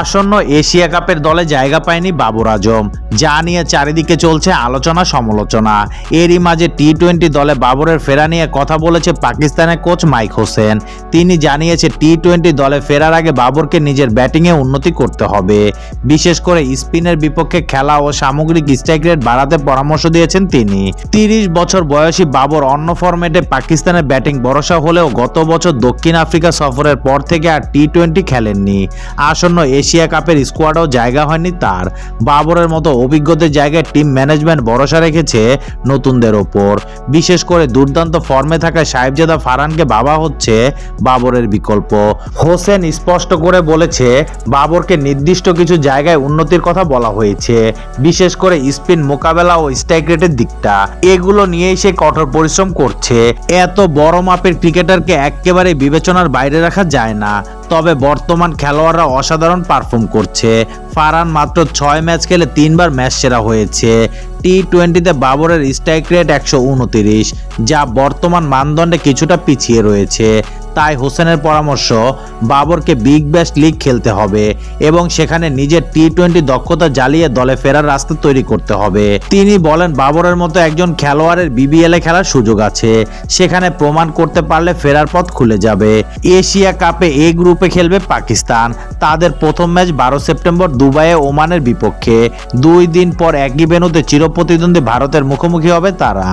আসন্ন এশিয়া কাপের দলে জায়গা পায়নি বাবর আজম, যা নিয়ে চারিদিকে চলছে আলোচনা সমালোচনা। এরই মাঝে টি টোয়েন্টি দলে বাবরের ফেরা নিয়ে কথা বলেছে পাকিস্তানের কোচ মাইক হোসেন। তিনি জানিয়েছে টি টোয়েন্টি দলে ফেরার আগে বাবরকে নিজের ব্যাটিংয়ে উন্নতি করতে হবে। বিশেষ করে স্পিনের বিপক্ষে খেলা ও সামগ্রিক স্ট্রাইক রেট বাড়াতে পরামর্শ দিয়েছেন তিনি। তিরিশ বছর বয়সী বাবর অন্য ফরম্যাটে পাকিস্তানের ব্যাটিং ভরসা হলেও গত বছর দক্ষিণ আফ্রিকা সফরের পর থেকে আর টি টোয়েন্টি খেলেননি। আসন্ন এশিয়া কাপের স্কোয়াডও জায়গা হয়নি তার। বাবরের মতো অভিজ্ঞদের জায়গায় টিম ম্যানেজমেন্ট ভরসা রেখেছে নতুনদের ওপর। বিশেষ করে দুর্দান্ত ফর্মে থাকা সাহেবজাদা ফারহানকে বাবা হচ্ছে বাবরের বিকল্প। হোসেন স্পষ্ট করে বলেছে, বাবরকে নির্দিষ্ট কিছু জায়গায় উন্নতির কথা বলা হয়েছে। বিশেষ করে স্পিন মোকাবেলা ও স্ট্রাইক রেটের দিকটা। এগুলো নিয়েই সে কঠোর পরিশ্রম করছে। এত বড় মাপের ক্রিকেটারকে একেবারে বিবেচনার বাইরে রাখা যায় না। তবে বর্তমান খেলোয়াড়রা অসাধারণ পারফর্ম করছে। ফারান মাত্র ছয় ম্যাচ খেলে তিনবার ম্যাচ সেরা হয়েছে। টি টোয়েন্টিতে বাবরের স্ট্রাইক রেট একশো উনতিরিশ, যা বর্তমান মানদণ্ডে কিছুটা পিছিয়ে রয়েছে। তাই হোসেনের পরামর্শ, বাবরকে বিগ ব্যাশ লিগ খেলতে হবে এবং সেখানে নিজের টি টোয়েন্টি দক্ষতা জ্বালিয়ে দলে ফেরার রাস্তা তৈরি করতে হবে। তিনি বলেন, বাবরের মতো একজন খেলোয়াড়ের বিবিএল খেলার সুযোগ আছে। সেখানে প্রমাণ করতে পারলে ফেরার পথ খুলে যাবে। এশিয়া কাপে এ গ্রুপে খেলবে পাকিস্তান। তাদের প্রথম ম্যাচ বারো সেপ্টেম্বর দুবাইয়ে ওমানের বিপক্ষে। দুই দিন পর একই ভেন্যুতে চিরপ্রতিদ্বন্দ্বী ভারতের মুখোমুখি হবে তারা।